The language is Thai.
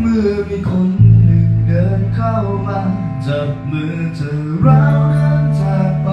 เมื่อมีคนหนึ่งเดินเข้ามาจับมือเธอเราเดินจากไป